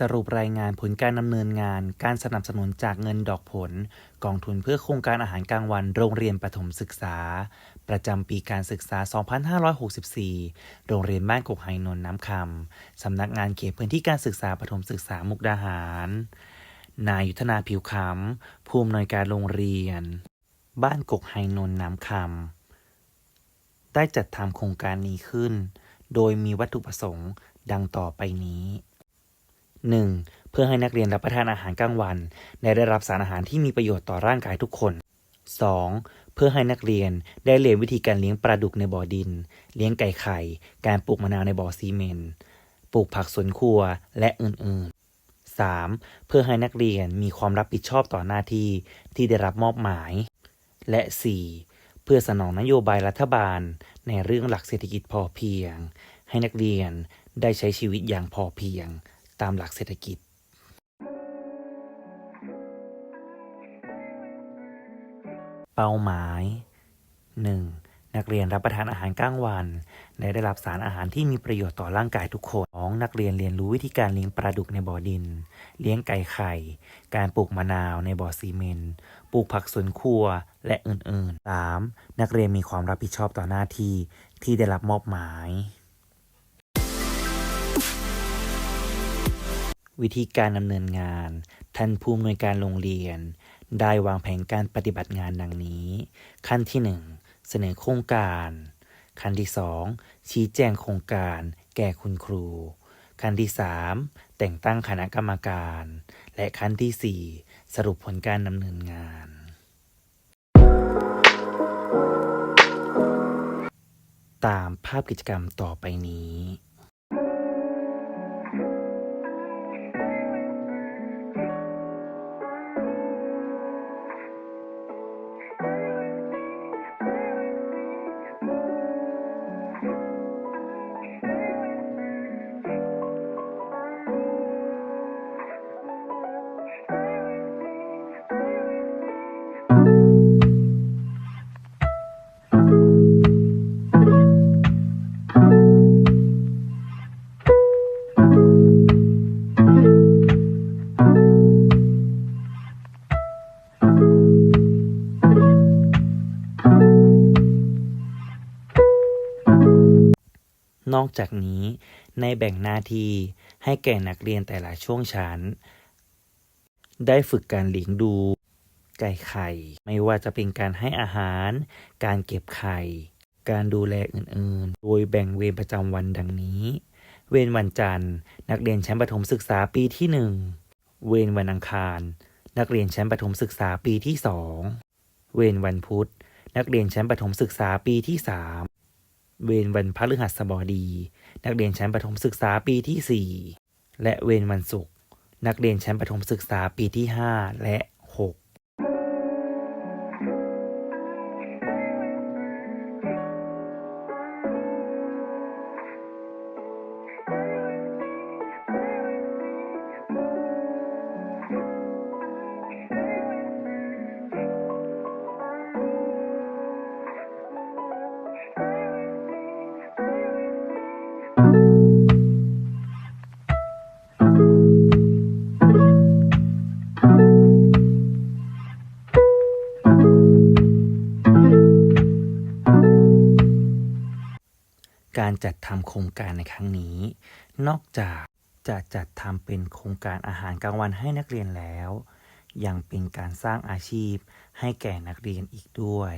สรุปรายงานผลการดำเนินงาน การสนับสนุนจากเงินดอกผล กองทุนเพื่อโครงการอาหารกลางวันโรงเรียนประถมศึกษา ประจำปีการศึกษา 2564 โรงเรียนบ้านกกไฮนน์น้ำคำ สำนักงานเขตพื้นที่การศึกษาประถมศึกษามุกดาหาร นายยุทธนาผิวขำผู้อำนวยการโรงเรียน บ้านกกไฮนน์น้ำคำ ได้จัดทำโครงการนี้ขึ้น โดยมีวัตถุประสงค์ดังต่อไปนี้ 1. เพื่อให้นักเรียนรับประทานอาหารกลางวัน และได้รับสารอาหารที่มีประโยชน์ต่อร่างกายทุกคน 2. เพื่อให้นักเรียนได้เรียนวิธีการเลี้ยงปลาดุกในบ่อดิน เลี้ยงไก่ไข่ การปลูกมะนาวในบ่อซีเมนต์ปลูกผักสวนครัวและอื่นๆ 3. เพื่อให้นักเรียนมีความรับผิดชอบต่อหน้าที่ที่ได้รับมอบหมาย และ 4. เพื่อสนองนโยบายรัฐบาล ในเรื่องหลักเศรษฐกิจพอเพียง ให้นักเรียนได้ใช้ชีวิตอย่างพอเพียง ตามหลักเศรษฐกิจเป้าหมาย 1. นักเรียนรับประทานอาหารกลางวันและได้รับสารอาหารที่มีประโยชน์ต่อร่างกายทุกคน 2. นักเรียนเรียนรู้วิธีการเลี้ยงปลาดุกในบ่อดิน เลี้ยงไก่ไข่ การปลูกมะนาวในบ่อซีเมนต์ปลูกผักสวนครัวและอื่นๆ 3. นักเรียนมีความรับผิดชอบต่อหน้าที่ที่ได้รับมอบหมาย วิธีการดำเนินงาน ท่านผู้อำนวยการโรงเรียน ได้วางแผนการปฏิบัติงานดังนี้ ขั้นที่ 1 เสนอโครงการ ขั้นที่ 2 ชี้แจงโครงการแก่คุณครู ขั้นที่ 3 แต่งตั้งคณะกรรมการ และขั้นที่ 4 สรุปผลการดำเนินงาน ตามภาพกิจกรรมต่อไปนี้ นอกจากนี้ในแบ่งหน้าที่ให้แก่นักเรียนแต่ละช่วงชั้น ได้ฝึกการเลี้ยงดู ไก่ไข่ ไม่ว่าจะเป็นการให้อาหาร การเก็บไข่ การดูแลอื่นๆ โดยแบ่งเวรประจำวันดังนี้ เวรวันจันทร์ นักเรียนชั้นประถมศึกษาปีที่หนึ่งเวรวันอังคาร นักเรียนชั้นประถมศึกษาปีที่สองเวรวันพุธ นักเรียนชั้นประถมศึกษาปีที่สาม เวรวันพฤหัสบดี นักเรียนชั้นประถมศึกษาปีที่ 4 และเวรวันศุกร์นักเรียนชั้นประถมศึกษาปีที่ 5 และ 6 การจัดทำโครงการในครั้งนี้ นอกจากจะจัดทำเป็นโครงการอาหารกลางวันให้นักเรียนแล้ว ยังเป็นการสร้างอาชีพให้แก่นักเรียนอีกด้วย